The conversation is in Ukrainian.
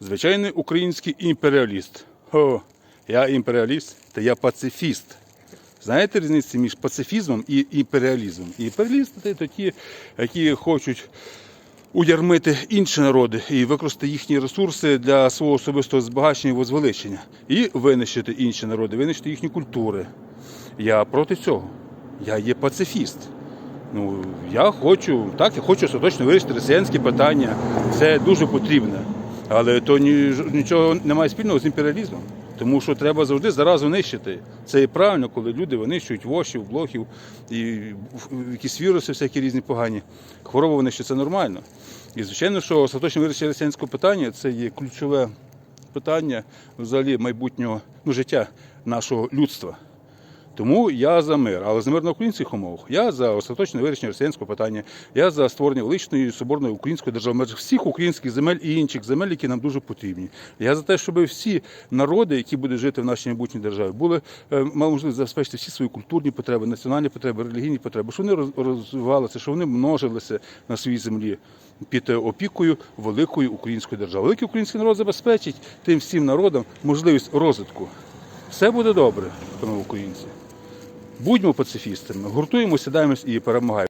Звичайний український імперіаліст. О, я імперіаліст, та я пацифіст. Знаєте різницю між пацифізмом і імперіалізмом? Імперіалісти це ті, які хочуть уярмити інші народи і використати їхні ресурси для свого особистого збагачення і возвеличення. І винищити інші народи, винищити їхні культури. Я проти цього. Я є пацифіст. Ну, я хочу, так, я хочу остаточно вирішити росіянське питання. Це дуже потрібно. Але то ні, нічого немає спільного з імперіалізмом. Тому що треба завжди заразу нищити. Це і правильно, коли люди винищують вошів, блохів і якісь віруси, всякі різні погані. Хвороби винищують, це нормально. І звичайно, що остаточне вирішення росіянського питання це є ключове питання взагалі майбутнього ну, життя нашого людства. Тому я за мир, але за мир на українських умовах. Я за остаточне вирішення росіянського питання. Я за створення величної соборної української держави, межах всіх українських земель і інших земель, які нам дуже потрібні. Я за те, щоб всі народи, які будуть жити в нашій майбутній державі, були е, мали можливість забезпечити всі свої культурні потреби, національні потреби, релігійні потреби, щоб вони розвивалися, щоб вони множилися на своїй землі під опікою великої української держави. Великий український народ забезпечить тим всім народам можливість розвитку. Все буде добре, панове українці. Будьмо пацифістами, гуртуємося, сідаємось і перемагаємо.